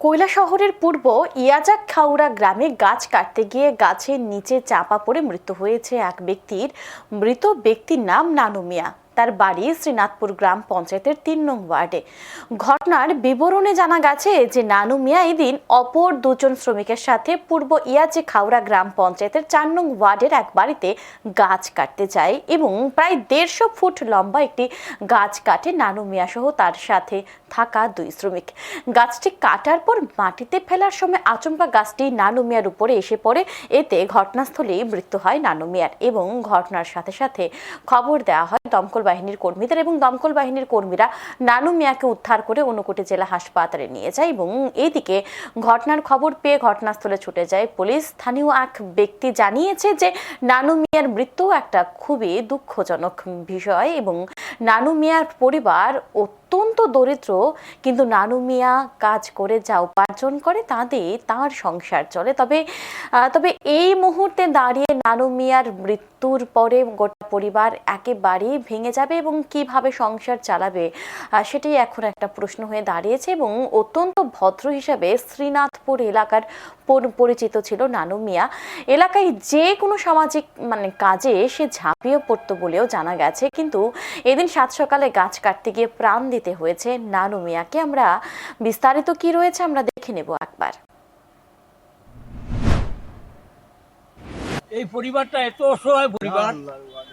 কৈলা শহরের পূর্ব ইয়াজাক খাউরা গ্রামে গাছ কাটতে গিয়ে গাছের নিচে চাপা পড়ে মৃত্যু হয়েছে এক ব্যক্তির। মৃত ব্যক্তির নাম নানু মিয়া। তার বাড়ি শ্রীনাথপুর গ্রাম পঞ্চায়েতের তিন নং ওয়ার্ডে। ঘটনার বিবরণে জানা গেছে যে নানু মিয়া এদিন অপর দুজন শ্রমিকের সাথে পূর্ব ইয়াচে খাওড়া গ্রাম পঞ্চায়েতের চার নং ওয়ার্ডের এক বাড়িতে গাছ কাটতে যায় এবং প্রায় দেড়শো ফুট লম্বা একটি গাছ কাটে নানু মিয়া সহ তার সাথে থাকা দুই শ্রমিক। গাছটি কাটার পর মাটিতে ফেলার সময় আচমকা গাছটি নানু মিয়ার উপরে এসে পড়ে। এতে ঘটনাস্থলেই মৃত্যু হয় নানু মিয়ার এবং ঘটনার সাথে সাথে খবর দেওয়া হয় দমকল বাহিনীর কর্মীদের এবং দমকল বাহিনীর কর্মীরা নানু মিয়াকে উদ্ধার করে অনুকোটে জেলা হাসপাতালে নিয়ে যায় এবং এদিকে ঘটনার খবর পেয়ে ঘটনাস্থলে ছুটে যায় পুলিশ। স্থানীয় এক ব্যক্তি জানিয়েছে যে নানু মিয়ার মৃত্যু একটা খুবই দুঃখজনক বিষয় এবং নানু মিয়ার পরিবার অত্যন্ত দরিদ্র, কিন্তু নানু মিয়া কাজ করে যা উপার্জন করে তাতে তার সংসার চলে। তবে তবে এই মুহূর্তে দাঁড়িয়ে নানু মিয়ার মৃত্যুর পরে গোটা পরিবার একেবারেই ভেঙে যাবে এবং কীভাবে সংসার চালাবে সেটাই এখন একটা প্রশ্ন হয়ে দাঁড়িয়েছে এবং অত্যন্ত ভদ্র হিসাবে শ্রীনাথপুর এলাকার পরিচিত ছিল নানু মিয়া। এলাকায় যে কোনো সামাজিক মানে কাজে সে ঝাঁপিয়ে পড়তো বলেও জানা গেছে। কিন্তু এদিন সাত সকালে গাছ কাটতে গিয়ে প্রাণ দিতে হয়েছে। নানু মিয়াকে আমরা বিস্তারিত কি রয়েছে আমরা দেখে নেব একবার। এই পরিবারটা এত অসহায় পরিবার।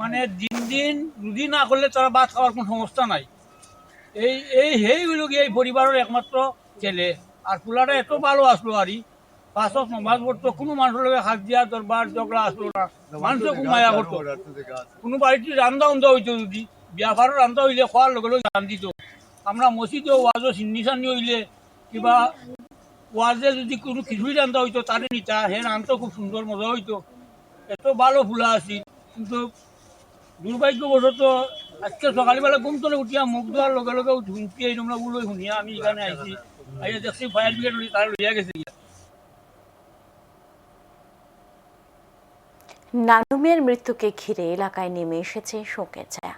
মানে দিন দিন রুজি না করলে তারা ভাত খাওয়ার কোনো সমস্যা নাই। এই এই সেইগুলো গিয়ে এই পরিবারের একমাত্র ছেলে? আর পোলাটা এত ভালো আসলো আর পাঁচত নমাজ পড়তো, কোনো মানুষের লগে হাত দিয়া দরবার ঝগড়া আসলো না। মানুষও খুব মায়া করতো কোনো বাড়িতে রান্দা উন্দা হইতো যদি। বিয়াফারও রান্দা হইলে খোয়ার লগে লগে রান দিত। আমরা মসজিদে ওয়াজও সিন্নি সান্নি হইলে, কিবা ওয়াজে যদি কোনো খিচুড়ি রান্দা হইতো, তারে নিতা, হে রানতো খুব সুন্দর, মজা হইতো। এত ভালো ফুলা আছি কিন্তু দুর্ভাগ্যবশত আজকে সকালবেলা ঘুম তোলে উঠিয়া মুখ ধোয়ার লগে লগে ঝুঁকি এই তোমরা গুলো শুনিয়া আমি এখানে আইছি। আইয়া দেখছি ফায়ার ব্রিগেড তারা লইয়া গেছে গিয়া। নানু মিয়ার মৃত্যুকে ঘিরে এলাকায় নেমে এসেছে শোকের ছায়া।